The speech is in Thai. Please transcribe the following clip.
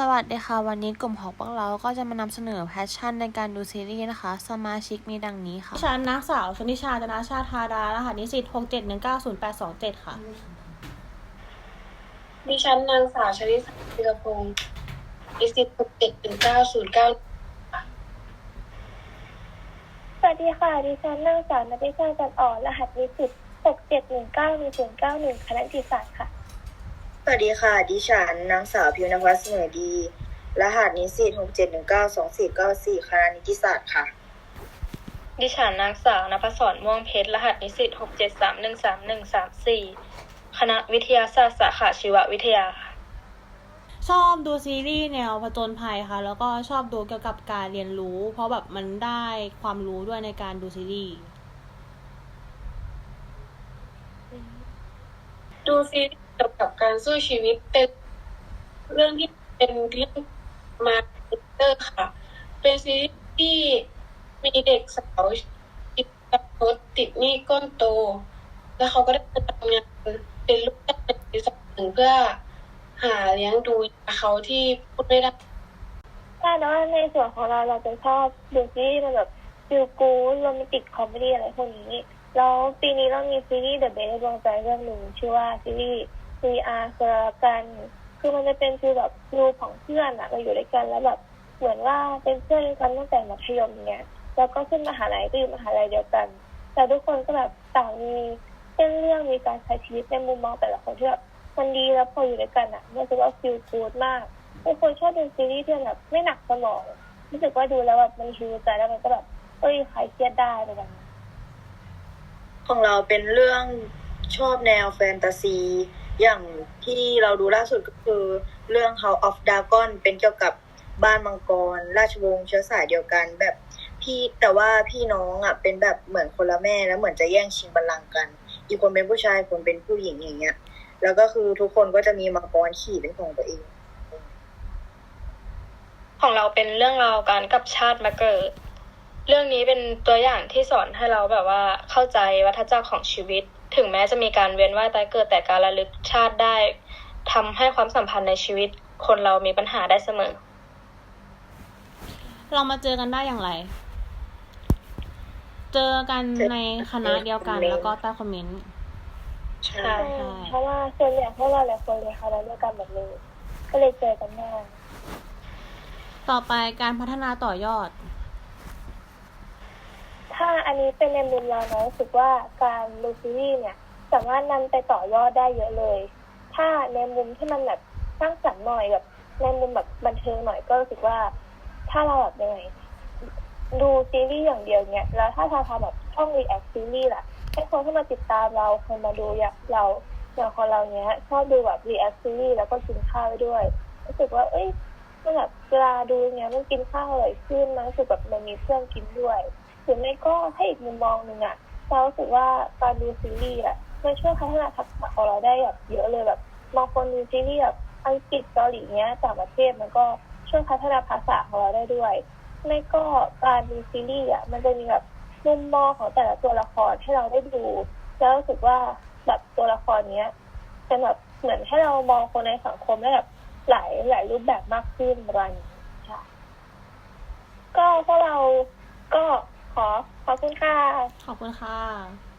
สวัสดีค่ะ วันนี้กลุ่มของพวกเราก็จะมานำเสนอแพชชั่นในการดูซีรีส์นะคะ สมาชิกมีดังนี้ค่ะฉันนางสาวชนิชาจนาชาธาดารหัสนิสิตหกเจ็ดหนึ่งเก้าศูนย์แปดสองเจ็ดค่ะ ดิฉันนางสาวชลิสาธีรพงศ์นิสิตหกเจ็ดหนึ่งเก้าศูนย์เก้าสวัสดีค่ะ ดิฉันนางสาวนภิชาจันอ่อนรหัสนิสิตหกเจ็ดหนึ่งเก้าหนึ่งศูนย์เก้าหนึ่งคณะนิติศาสตร์ค่ะ สวัสดีค่ะ ดิฉันนางสาวพิวนภัสเสมอดี รหัสนิสิตหกเจ็ดหนึ่งเก้าสองสี่เก้าสี่คณะนิติศาสตร์ค่ะ ดิฉันนางสาวนภศรม่วงเพชร รหัสนิสิตหกเจ็ดสามหนึ่งสามหนึ่งสามสี่คณะวิทยาศาสตร์สาขาชีววิทยาค่ะชอบดูซีรีส์แนวผจญภัยค่ะ แล้วก็ชอบดูเกี่ยวกับการเรียนรู้ เพราะแบบมันได้ความรู้ด้วยในการดูซีรีส์ ดูซีรีส์ เกี่ยวกับการสู้ชีวิตเป็นเรื่องที่เป็นเรื่องมาเตอร์ค่ะ เป็นซีรีส์ที่มีเด็กสาวติดกับรถติดหนี้ก้นโต แล้วเขาก็ได้มาทำงานเป็นลูกจ้างในบริษัทหนึ่งเพื่อหาเลี้ยงดูเขาที่พูดไม่ได้ใช่แต่ว่าในส่วนของเราเราจะชอบดูซีรีส์แบบฟิลกู๊ดโรแมนติกคอมเมดี้อะไรพวกนี้ แล้วปีนี้เรามีซีรีส์ The Best ในดวงใจเรื่องหนึ่งชื่อว่าซีรีส์ CR สรกัน คือมันจะเป็นฟีลแบบฟิลของเพื่อนอะเราอยู่ด้วยกันแล้วแบบเหมือนว่าเป็นเพื่อนกันตั้งแต่มัธยมเนี้ยแล้วก็ขึ้นมหาลัยก็อยู่มหาลัยเดียวกัน แต่ทุกคนก็แบบต่างมีเส้นเรื่องมีการใช้ชีวิตในมุมมองแต่ละคนที่แบบมันดีแล้วพออยู่ด้วยกันอะรู้สึกว่าฟิลกูดมากเป็นคนชอบดูซีรีส์ที่แบบไม่หนักสมองรู้สึกว่าดูแล้วแบบมันฮิวใจแล้วมันก็แบบเอ้ยคลายเครียดได้อะไรแบบนี้ของเราเป็นเรื่องชอบแนวแฟนตาซี อย่างที่เราดูล่าสุดก็คือเรื่อง House of Dragon เป็นเกี่ยวกับบ้านมังกร ราชวงศ์เชื้อสายเดียวกัน แบบพี่แต่ว่าพี่น้องอะเป็นแบบเหมือนคนละแม่แล้วเหมือนจะแย่งชิงบัลลังก์กัน อีกคนเป็นผู้ชายคนเป็นผู้หญิงอย่างเงี้ย แล้วก็คือทุกคนก็จะมีมังกรขี่เป็นของตัวเอง ของเราเป็นเรื่องราวการกับชาติมาเกิด เรื่องนี้เป็นตัวอย่างที่สอนให้เราแบบว่าเข้าใจวัฏจักรของชีวิต ถึงแม้จะมีการเวียนว่ายตายเกิดแต่การระลึกชาติได้ทำให้ความสัมพันธ์ในชีวิต คนเรามีปัญหาได้เสมอ เรามาเจอกันได้อย่างไร เจอกันในคณะเดียวกันแล้วก็ใต้คอมเมนต์ใช่ใช่อืมเพราะว่าส่วนใหญ่พวกเราหลายคนเลยค่ะเราเลือกกันแบบนี้ก็เลยเจอกันได้ต่อไปการพัฒนาต่อยอดถ้า อันนี้เป็นในมุมเราเนาะรู้สึกว่าการดูซีรีส์เนี่ยสามารถนำไปต่อยอดได้เยอะเลย ถ้าในมุมที่มันแบบสร้างสรรค์หน่อยแบบในมุมแบบบันเทิงหน่อยก็รู้สึกว่า ถ้าเราแบบยังไงดูซีรีส์อย่างเดียวเนี่ยแล้วถ้าเราทำแบบช่องรีแอคซีรีส์ล่ะให้คนเข้ามาติดตามเราคนมาดูอย่างเราอย่างของเราเนี้ยชอบดูแบบรีแอคซีรีส์แล้วก็กินข้าวไปด้วยรู้สึกว่า เอ้ยมันแบบเวลาดูเนี้ยมันกินข้าวอร่อยขึ้นมันรู้สึกแบบมันมีเพื่อนกินด้วย หรือไม่ก็ให้อีกมุมมองหนึ่งอะเราสึกว่าการดูซีรีส์อะมันช่วยพัฒนาทักษะของเราได้แบบเยอะเลยแบบบางคนดูซีรีส์แบบอังกฤษเกาหลีเนี้ยต่างประเทศมันก็ช่วยพัฒนาภาษาของเราได้ด้วย ไม่ก็การดูซีรีส์อะมันจะมีแบบมุมมองของแต่ละตัวละครให้เราได้ดู แล้วรู้สึกว่าแบบตัวละครเนี้ยเป็นแบบเหมือนให้เรามองคนในสังคมได้แบบหลายหลายรูปแบบมากขึ้นประมาณนี้ค่ะก็พวกเราก็ ขอขอบคุณค่ะ ขอบคุณค่ะ